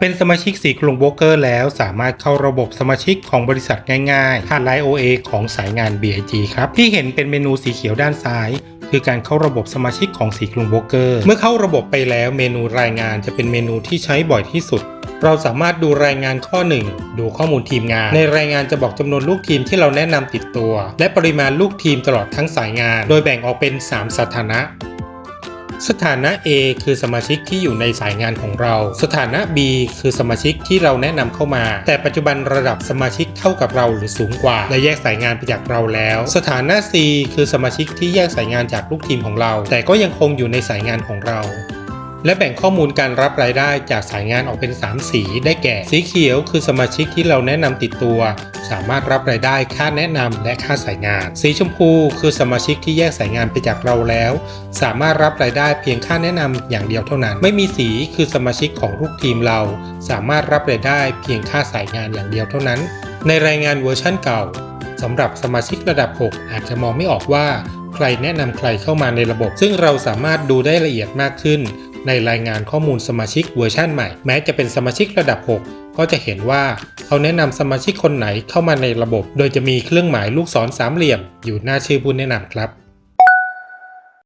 เป็นสมาชิกสีกรุงโบรกเกอร์แล้วสามารถเข้าระบบสมาชิกของบริษัทง่ายๆผ่านไลน์ OA ของสายงาน BIG ครับ ที่เห็นเป็นเมนูสีเขียวด้านซ้าย คือการเข้าระบบสมาชิกของสีกรุงโบรกเกอร์ เมื่อเข้าระบบไปแล้วเมนูรายงานจะเป็นเมนูที่ใช้บ่อยที่สุด เราสามารถดูรายงานข้อ 1 ดูข้อมูลทีมงาน ในรายงานจะบอกจำนวนลูกทีมที่เราแนะนำติดตัว และปริมาณลูกทีมตลอดทั้งสายงาน โดยแบ่งออกเป็น 3 สถานะ สถานะ A คือสมาชิกที่อยู่ในสายงานของเรา สถานะ B คือสมาชิกที่เราแนะนำเข้ามา แต่ปัจจุบันระดับสมาชิกเท่ากับเราหรือสูงกว่า และแยกสายงานไปจากเราแล้ว สถานะ C คือสมาชิกที่แยกสายงานจากลูกทีมของเรา แต่ก็ยังคงอยู่ในสายงานของเราและแบ่งข้อมูลการรับรายได้จากสายงานออกเป็น 3 สีได้แก่ สีเขียวคือสมาชิกที่เราแนะนำติดตัว สามารถรับรายได้ค่าแนะนำและค่าสายงาน สีชมพูคือสมาชิกที่แยกสายงานไปจากเราแล้ว สามารถรับรายได้เพียงค่าแนะนำอย่างเดียวเท่านั้น ไม่มีสีคือสมาชิกของลูกทีมเรา สามารถรับรายได้เพียงค่าสายงานอย่างเดียวเท่านั้น ในรายงานเวอร์ชั่นเก่าสำหรับสมาชิกระดับ 6 อาจจะมองไม่ออกว่าใครแนะนำใครเข้ามาในระบบ ซึ่งเราสามารถดูได้ละเอียดมากขึ้น ในรายงานข้อมูลสมาชิกเวอร์ชั่นใหม่ แม้จะเป็นสมาชิกระดับ 6 ก็จะเห็นว่าเขาแนะนำสมาชิกคนไหนเข้ามาในระบบ โดยจะมีเครื่องหมายลูกศรสามเหลี่ยมอยู่หน้าชื่อผู้แนะนำครับ